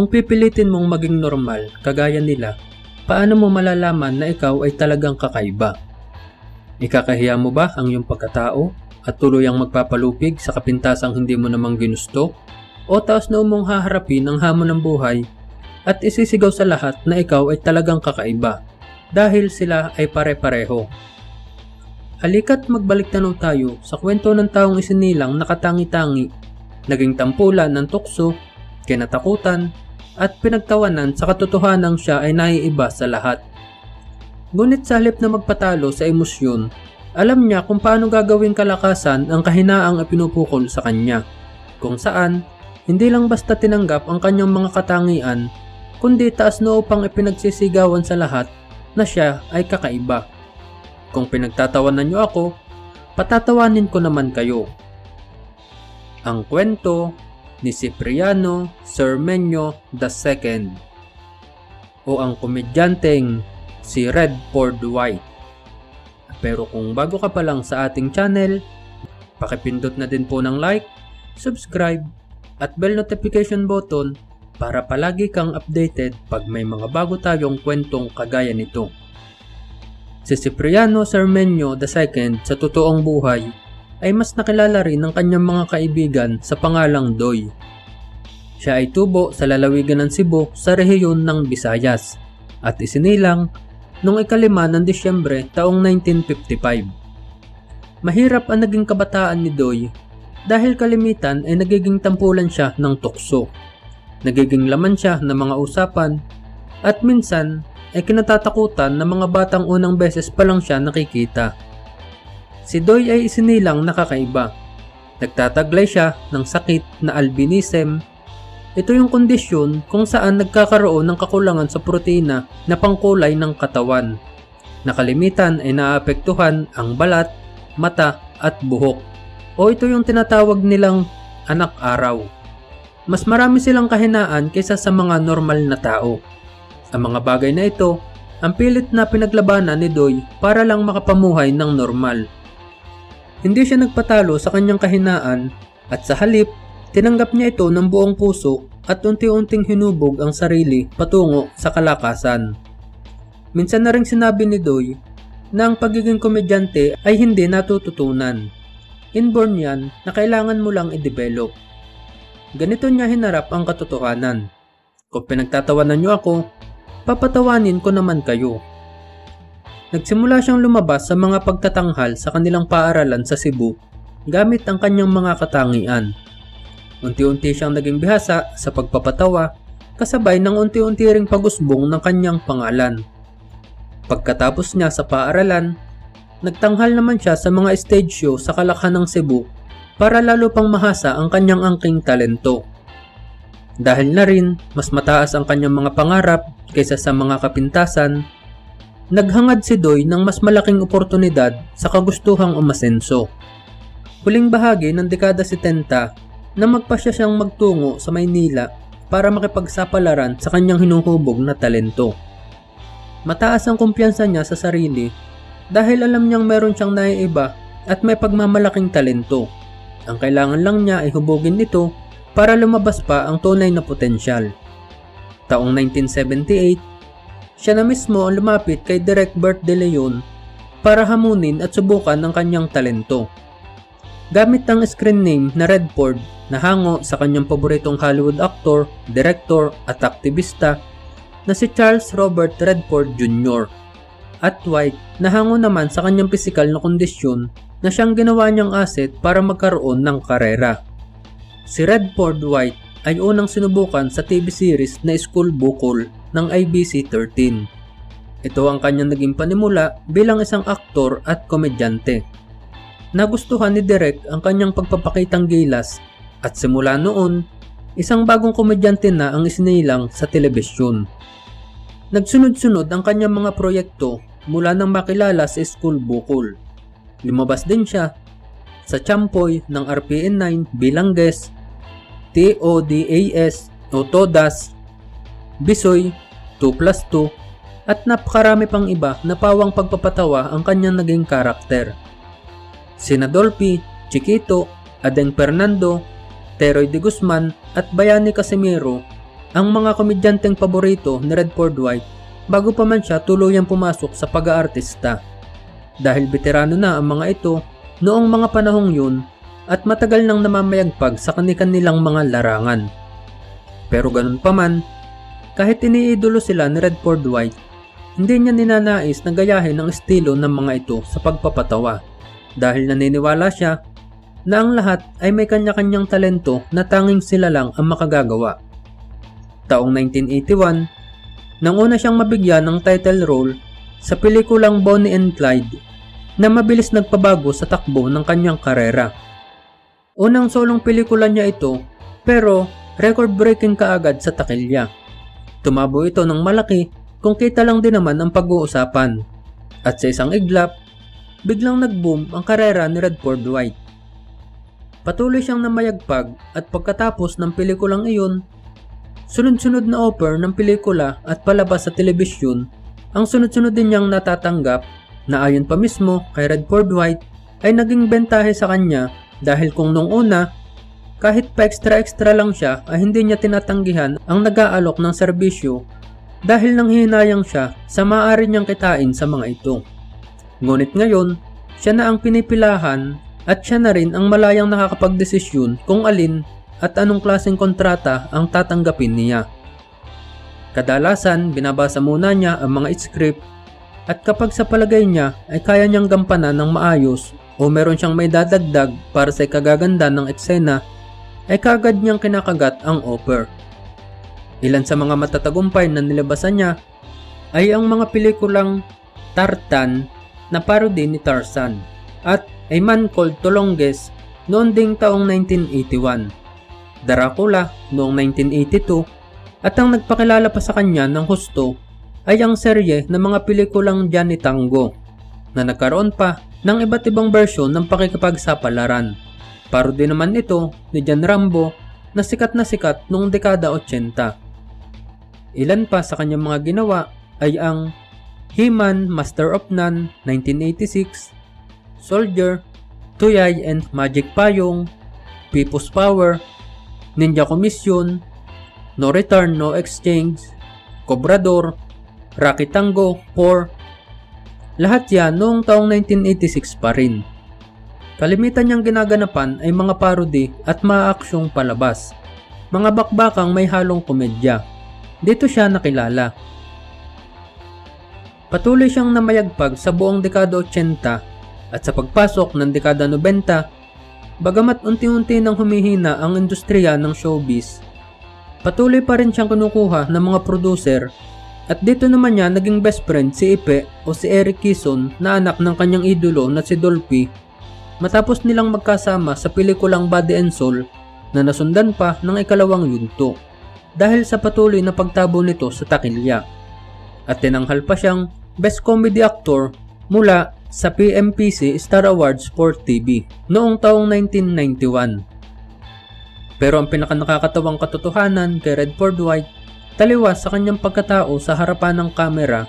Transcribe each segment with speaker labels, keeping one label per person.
Speaker 1: Kung pipilitin mong maging normal, kagaya nila, paano mo malalaman na ikaw ay talagang kakaiba? Ikakahiya mo ba ang iyong pagkatao at tuluyang magpapalupig sa kapintasang hindi mo namang ginusto? O taos na umong haharapin ang hamon ng buhay at isisigaw sa lahat na ikaw ay talagang kakaiba dahil sila ay pare-pareho. Halika't magbalik tanaw tayo sa kwento ng taong isinilang nakatangi-tangi, naging tampulan ng tukso, kinatakutan, at pinagtawanan sa katotohanan siya ay naiiba sa lahat. Ngunit sa halip na magpatalo sa emosyon, alam niya kung paano gagawing kalakasan ang kahinaang ipinupukol sa kanya, kung saan hindi lang basta tinanggap ang kanyang mga katangian, kundi taas noo pang ipinagsisigawan sa lahat na siya ay kakaiba. Kung pinagtatawanan niyo ako, patatawanin ko naman kayo. Ang kwento ni Cipriano Cermeño II o ang komedyanteng si Redford White. Pero kung bago ka pa lang sa ating channel, pakipindot na din po ng like, subscribe, at bell notification button para palagi kang updated pag may mga bago tayong kwentong kagaya nito. Si Cipriano Cermeño II sa totoong buhay ay mas nakilala rin ng kanyang mga kaibigan sa pangalang Doy. Siya ay tubo sa lalawigan ng Cebu sa rehiyon ng Visayas at isinilang noong ikalima ng Disyembre taong 1955. Mahirap ang naging kabataan ni Doy dahil kalimitan ay nagiging tampulan siya ng tukso. Nagiging laman siya ng mga usapan at minsan ay kinatatakutan ng mga batang unang beses pa lang siya nakikita. Si Doy ay isinilang nakakaiba. Nagtataglay siya ng sakit na albinism. Ito yung kondisyon kung saan nagkakaroon ng kakulangan sa protina na pangkulay ng katawan. Nakalimitan ay naapektuhan ang balat, mata at buhok. O ito yung tinatawag nilang anak araw. Mas marami silang kahinaan kaysa sa mga normal na tao. Ang mga bagay na ito, ang pilit na pinaglabanan ni Doy para lang makapamuhay ng normal. Hindi siya nagpatalo sa kanyang kahinaan at sa halip, tinanggap niya ito ng buong puso at unti-unting hinubog ang sarili patungo sa kalakasan. Minsan na rin sinabi ni Doy na ang pagiging komedyante ay hindi natututunan. Inborn yan na kailangan mo lang i-develop. Ganito niya hinarap ang katotohanan. Kung pinagtatawanan niyo ako, papatawanin ko naman kayo. Nagsimula siyang lumabas sa mga pagtatanghal sa kanilang paaralan sa Cebu gamit ang kanyang mga katangian. Unti-unti siyang naging bihasa sa pagpapatawa kasabay ng unti-unti ring pagusbong ng kanyang pangalan. Pagkatapos niya sa paaralan, nagtanghal naman siya sa mga stage show sa kalakhan ng Cebu para lalo pang mahasa ang kanyang angking talento. Dahil na rin, mas mataas ang kanyang mga pangarap kaysa sa mga kapintasan Naghangad si Doy ng mas malaking oportunidad sa kagustuhang umasenso. Huling bahagi ng dekada 70 na magpasya siyang magtungo sa Maynila para makipagsapalaran sa kanyang hinuhubog na talento. Mataas ang kumpiyansa niya sa sarili dahil alam niyang meron siyang naiiba at may pagmamalaking talento. Ang kailangan lang niya ay hubugin ito para lumabas pa ang tunay na potensyal. Taong 1978, siya na mismo ang lumapit kay Direk Bert De Leon para hamunin at subukan ang kanyang talento. Gamit ang screen name na Redford na hango sa kanyang paboritong Hollywood actor, director at aktivista na si Charles Robert Redford Jr. At White na hango naman sa kanyang pisikal na kondisyon na siyang ginawa niyang asset para magkaroon ng karera. Si Redford White ay unang sinubukan sa TV series na School Bukol ng IBC-13. Ito ang kanyang naging panimula bilang isang aktor at komedyante. Nagustuhan ni Derek ang kanyang pagpapakitang gilas at simula noon, isang bagong komedyante na ang isinilang sa telebisyon. Nagsunod-sunod ang kanyang mga proyekto mula nang makilala sa School Bukol. Lumabas din siya sa Champoy ng RPN9 bilang guest TODAS o TODAS, Bisoy, 2 plus 2, at napakarami pang iba na pawang pagpapatawa ang kanyang naging karakter. Sina Dolphy, Chiquito, Adeng Fernando, Teroy de Guzman at Bayani Casimiro ang mga komedyanteng paborito ni Redford White bago pa man siya tuluyang pumasok sa pag-aartista. Dahil veterano na ang mga ito noong mga panahong yun at matagal nang namamayagpag sa kanilang mga larangan. Pero ganun pa man, kahit iniidolo sila ni Redford White, hindi niya ninanais na gayahin ang estilo ng mga ito sa pagpapatawa dahil naniniwala siya na ang lahat ay may kanya-kanyang talento na tanging sila lang ang makagagawa. Taong 1981, nang una siyang mabigyan ng title role sa pelikulang Bonnie and Clyde na mabilis nagpabago sa takbo ng kanyang karera. Unang solong pelikula niya ito pero record-breaking kaagad sa takilya. Tumabo ito ng malaki kung kita lang din naman ang pag-uusapan. At sa isang iglap, biglang nag-boom ang karera ni Redford White. Patuloy siyang namayagpag at pagkatapos ng pelikulang iyon, sunod-sunod na offer ng pelikula at palabas sa telebisyon ang sunod-sunod din niyang natatanggap na ayon pa mismo kay Redford White ay naging bentahe sa kanya dahil kung nung una kahit pa extra-extra lang siya ay hindi niya tinatanggihan ang nag-aalok ng serbisyo dahil nang hinayang siya sa maaari niyang kitain sa mga ito. Ngunit ngayon, siya na ang pinipilahan at siya na rin ang malayang nakakapagdesisyon kung alin at anong klaseng kontrata ang tatanggapin niya. Kadalasan, binabasa muna niya ang mga script at kapag sa palagay niya ay kaya niyang gampanan ng maayos o meron siyang may dadagdag para sa kagaganda ng eksena, ay kagad niyang kinakagat ang offer. Ilan sa mga matatagumpay na nilabasan niya ay ang mga pelikulang Tartan na parody ni Tarzan at A Man Called the Longest noon ding taong 1981, Dracula noong 1982 at ang nagpakilala pa sa kanya ng husto ay ang serye ng mga pelikulang Johnny Tango na nagkaroon pa ng iba't ibang bersyon ng pakikipagsapalaran. Parody naman ito ni John Rambo na sikat na sikat noong dekada 80. Ilan pa sa kanyang mga ginawa ay ang He-Man Master of None 1986, Soldier, Tuyay and Magic Payong, People's Power, Ninja Commission, No Return, No Exchange, Cobrador, Rocky Tango 4. Lahat yan noong taong 1986 pa rin. Kalimitan niyang ginaganapan ay mga parody at maaaksyong palabas. Mga bakbakang may halong komedya. Dito siya nakilala. Patuloy siyang namayagpag sa buong dekada 80 at sa pagpasok ng dekada 90, bagamat unti-unti nang humihina ang industriya ng showbiz, Patuloy pa rin siyang kinukuha ng mga producer at dito naman niya naging best friend si Ipe o si Eric Kison na anak ng kanyang idolo na si Dolphy matapos nilang magkasama sa pelikulang Body and Soul na nasundan pa ng ikalawang yunto dahil sa patuloy na pagtabo nito sa takilya. At tinanghal pa siyang Best Comedy Actor mula sa PMPC Star Awards Sport TV noong taong 1991. Pero ang pinakanakakatawang katotohanan kay Redford White, taliwas sa kanyang pagkatao sa harapan ng kamera,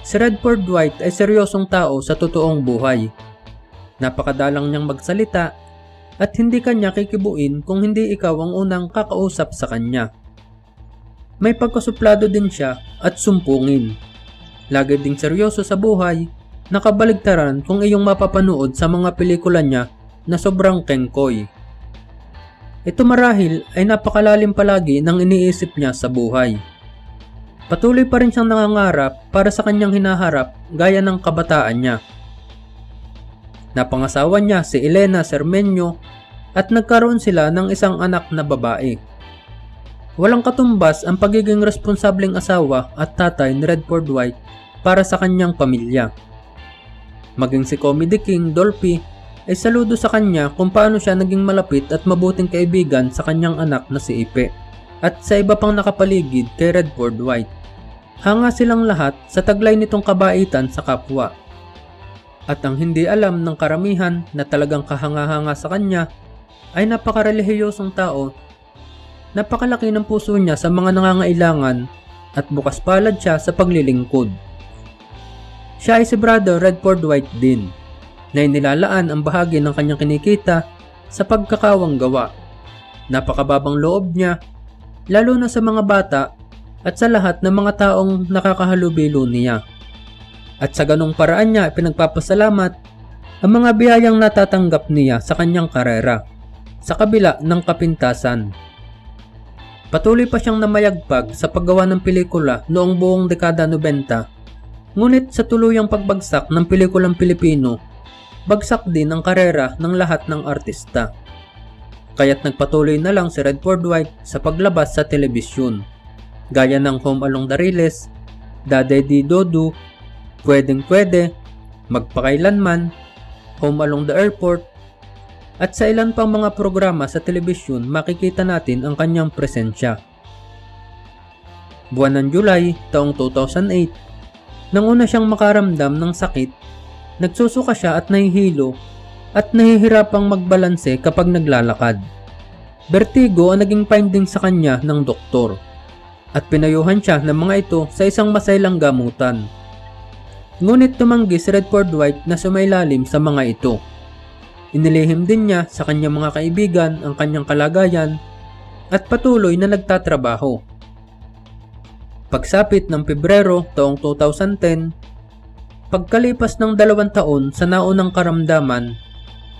Speaker 1: si Redford White ay seryosong tao sa totoong buhay. Napakadalang niyang magsalita at hindi kanya kikibuin kung hindi ikaw ang unang kakausap sa kanya. May pagkasuplado din siya at sumpungin. Lagi ding seryoso sa buhay, nakabaligtaran kung iyong mapapanood sa mga pelikula niya na sobrang kengkoy. Ito marahil ay napakalalim palagi ng iniisip niya sa buhay. Patuloy pa rin siyang nangangarap para sa kanyang hinaharap gaya ng kabataan niya. Napangasawa niya si Elena Sermenyo at nagkaroon sila ng isang anak na babae. Walang katumbas ang pagiging responsableng asawa at tatay ni Redford White para sa kanyang pamilya. Maging si Comedy King Dolphy ay saludo sa kanya kung paano siya naging malapit at mabuting kaibigan sa kanyang anak na si Ipe at sa iba pang nakapaligid kay Redford White. Hanga silang lahat sa taglay nitong kabaitan sa kapwa. At ang hindi alam ng karamihan na talagang kahanga-hanga sa kanya ay napakarelihiyosong tao. Napakalaki ng puso niya sa mga nangangailangan at bukas palad siya sa paglilingkod. Siya ay si Brother Redford White din na inilalaan ang bahagi ng kanyang kinikita sa pagkakawang gawa. Napakababang loob niya lalo na sa mga bata at sa lahat ng mga taong nakakahalubilo niya. At sa ganong paraan niya pinagpapasalamat ang mga biyayang natatanggap niya sa kanyang karera sa kabila ng kapintasan. Patuloy pa siyang namayagpag sa paggawa ng pelikula noong buong dekada 90. Ngunit sa tuluyang pagbagsak ng pelikulang Pilipino, bagsak din ang karera ng lahat ng artista. Kaya't nagpatuloy na lang si Redford White sa paglabas sa telebisyon. Gaya ng Home Along the Riles, Daday Di Dodu, Pwedeng Pwede, Magpakailanman, Home Along the Airport, at sa ilan pang mga programa sa telebisyon makikita natin ang kanyang presensya. Buwan ng July taong 2008, nang una siyang makaramdam ng sakit, nagsusuka siya at nahihilo at nahihirapang magbalanse kapag naglalakad. Vertigo ang naging finding sa kanya ng doktor at pinayuhan siya ng mga ito sa isang masailang gamutan. Ngunit tumanggi si Redford White na sumailalim sa mga ito. Inilihim din niya sa kanyang mga kaibigan ang kanyang kalagayan at patuloy na nagtatrabaho. Pagsapit ng Pebrero taong 2010, pagkalipas ng dalawang taon sa naunang karamdaman,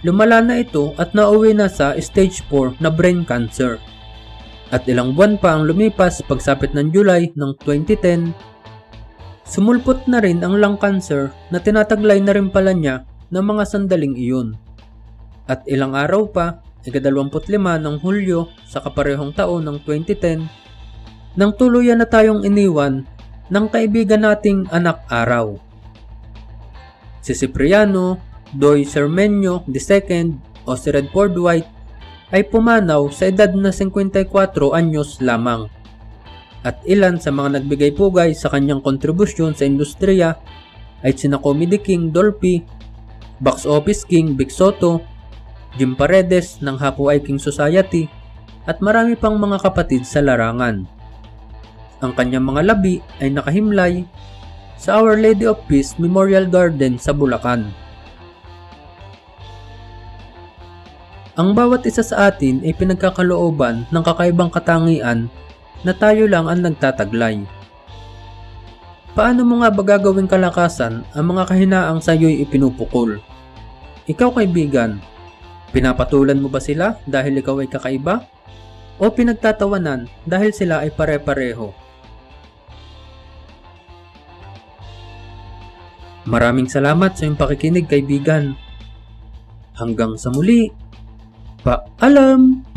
Speaker 1: lumala na ito at nauwi na sa stage 4 na brain cancer. At ilang buwan pa ang lumipas pagsapit ng July ng 2010, sumulpot na rin ang lung cancer na tinataglay na rin pala niya ng mga sandaling iyon. At ilang araw pa, ika-25 ng Hulyo sa kaparehong taon ng 2010, nang tuluyan na tayong iniwan ng kaibigan nating anak araw. Si Cipriano Doy Cermenio II o si Redford White ay pumanaw sa edad na 54 anyos lamang. At ilan sa mga nagbigay pugay sa kanyang kontribusyon sa industriya ay sina Comedy King Dolphy, Box Office King Big Soto, Jim Paredes ng Hapo King Society at marami pang mga kapatid sa larangan. Ang kanyang mga labi ay nakahimlay sa Our Lady of Peace Memorial Garden sa Bulacan. Ang bawat isa sa atin ay pinagkakalooban ng kakaibang katangian na tayo lang ang nagtataglay. Paano mo nga ba kalakasan ang mga kahinaang sa iyo'y ipinupukol? Ikaw kaibigan, pinapatulan mo ba sila dahil ikaw ay kakaiba? O pinagtatawanan dahil sila ay pare-pareho? Maraming salamat sa iyong pakikinig kaibigan. Hanggang sa muli. Paalam!